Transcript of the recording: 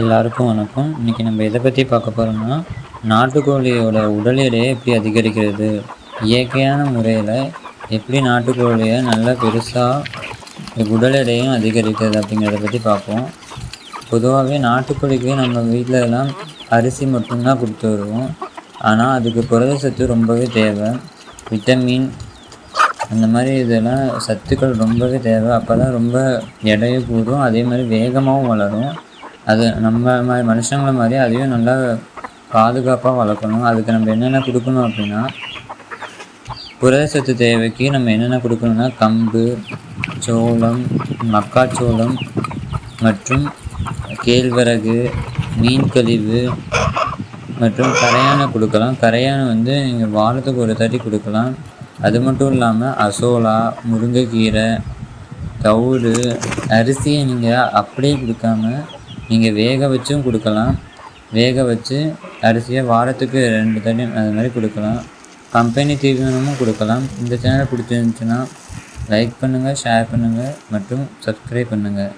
எல்லாருக்கும் வணக்கம். இன்றைக்கி நம்ம எதை பற்றி பார்க்க போகிறோம்னா நாட்டுக்கோழியோட உடல் எடையை எப்படி அதிகரிக்கிறது? இயற்கையான முறையில் எப்படி நாட்டுக்கோழியை நல்லா பெருசாக உடல் எடையும் அதிகரிக்கிறது அப்படிங்கிறத பற்றி பார்ப்போம். பொதுவாகவே நாட்டுக்கோழிக்கு நம்ம வீட்டில் எல்லாம் அரிசி மட்டும்தான் கொடுத்து வருவோம். ஆனால் அதுக்கு புரத சத்து ரொம்பவே தேவை. விட்டமின் அந்த மாதிரி இதெல்லாம் சத்துக்கள் ரொம்பவே தேவை. அப்போ தான் ரொம்ப எடையும் கூடும். அதே மாதிரி வேகமாகவும் வளரும். அது நம்ம மாதிரி மனுஷங்களை மாதிரி அதையும் நல்லா பாதுகாப்பாக வளர்க்கணும். அதுக்கு நம்ம என்னென்ன கொடுக்கணும் அப்படின்னா புரத சத்து தேவைக்கு நம்ம என்னென்ன கொடுக்கணும்னா கம்பு சோளம் மக்காச்சோளம் மற்றும் கேழ்வரகு மீன் கழிவு மற்றும் கரையானை கொடுக்கலாம். கரையானை வந்து நீங்கள் வாரத்துக்கு ஒரு தட்டி கொடுக்கலாம். அது மட்டும் இல்லாமல் அசோலா முருங்கைக்கீரை தவிடு அரிசியை நீங்கள் அப்படியே கொடுக்காம நீங்கள் வேக வச்சும் கொடுக்கலாம். வேக வச்சு அரிசியை வாரத்துக்கு ரெண்டு தண்ணி அது மாதிரி கொடுக்கலாம். கம்பெனி தீவனமும் கொடுக்கலாம். இந்த சேனல் பிடிச்சிருந்துச்சுன்னா லைக் பண்ணுங்கள் ஷேர் பண்ணுங்கள் மற்றும் சப்ஸ்கிரைப் பண்ணுங்கள்